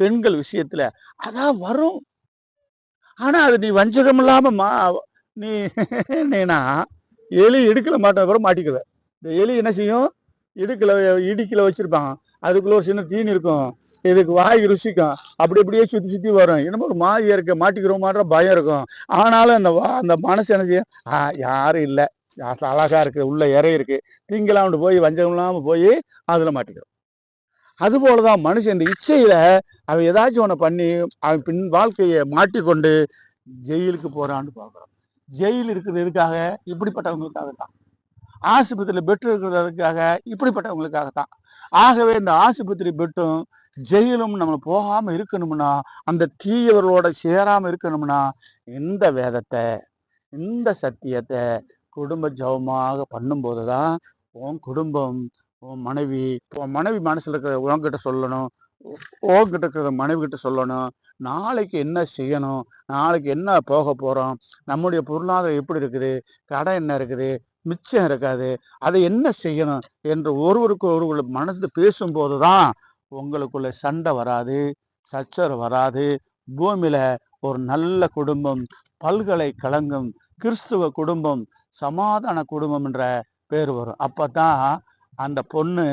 பெண்கள் விஷயத்துல அதான் வரும். ஆனா அது நீ வஞ்சகம் இல்லாம மா நீ நீனா எலி இடுக்கல மாட்ட கூட மாட்டிக்குவ. இந்த எலி என்ன செய்யும்? இடுக்கல இடுக்கில வச்சிருப்பான் அதுக்குள்ள ஒரு சின்ன தீனி இருக்கும். இதுக்கு வாய் ருசிக்கும். அப்படி அப்படியே சுத்தி சுத்தி வரும். என்னமோ ஒரு மாய இருக்க மாட்டிக்கிறோமான்ற பயம் இருக்கும். ஆனாலும் அந்த வா அந்த மனசு என்ன செய்யும்? ஆ யாரும் இல்லை. அழகா இருக்கு. உள்ள இறை இருக்கு. திங்கலாம்னு போய் வஞ்சகம் இல்லாம போய் அதுல மாட்டிக்கிறோம். அதுபோல தான் மனுஷன் இந்த இச்சையில் அவன் ஏதாச்சும் ஒன்று பண்ணி அவன் பின் வாழ்க்கையை மாட்டிக்கொண்டு ஜெயிலுக்கு போகிறான்னு பார்க்குறோம் ஜெயில் இருக்கிறது எதுக்காக? இப்படிப்பட்டவங்களுக்காக தான் ஆஸ்பத்திரியில் பெற்று இருக்கிறதுக்காக இப்படிப்பட்டவங்களுக்காக தான் ஆகவே இந்த ஆஸ்பத்திரி பெட்டும் ஜெயிலும் நம்ம போகாமல் இருக்கணும்னா அந்த தீயவர்களோட சேராம இருக்கணும்னா இந்த வேதத்தை இந்த சத்தியத்தை குடும்ப ஜபமாக பண்ணும்போது தான் உன் குடும்பம் உன் மனைவி உன் மனைவி மனசில் இருக்கிற உன்கிட்ட சொல்லணும். உன்கிட்ட இருக்கிற மனைவி கிட்ட சொல்லணும். நாளைக்கு என்ன செய்யணும்? நாளைக்கு என்ன போக போகிறோம் நம்முடைய பொருளாதாரம் எப்படி இருக்குது? கடை என்ன இருக்குது? மிச்சம் இருக்காது. அதை என்ன செய்யணும்? என்று ஒருவருக்கு ஒருவர் மனது பேசும்போது தான் உங்களுக்குள்ள சண்டை வராது சச்சர் வராது. பூமியில் ஒரு நல்ல குடும்பம் பல்கலைக்கழகம் கிறிஸ்துவ குடும்பம் சமாதான குடும்பம் என்ற பேர் வரும். அப்போ தான் அந்த பொண்ணு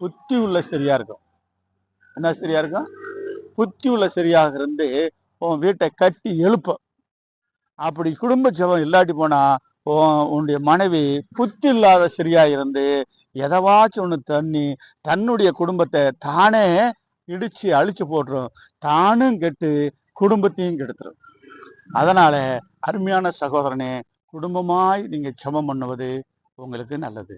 புத்தி உள்ள சரியா இருக்கும். என்ன சரியா இருக்கும்? புத்தி உள்ள சரியாக இருந்து உன் வீட்டை கட்டி எழுப்ப. அப்படி குடும்ப ஜபம் இல்லாட்டி போனா உன் உன்னுடைய மனைவி புத்தி இல்லாத சரியா இருந்து எதவாச்சும் ஒன்று தண்ணி தன்னுடைய குடும்பத்தை தானே இடிச்சு அழிச்சு போட்டுரும். தானும் கெட்டு குடும்பத்தையும் கெடுத்துரும். அதனால அருமையான சகோதரனே குடும்பமாய் நீங்க சமம் பண்ணுவது உங்களுக்கு நல்லது.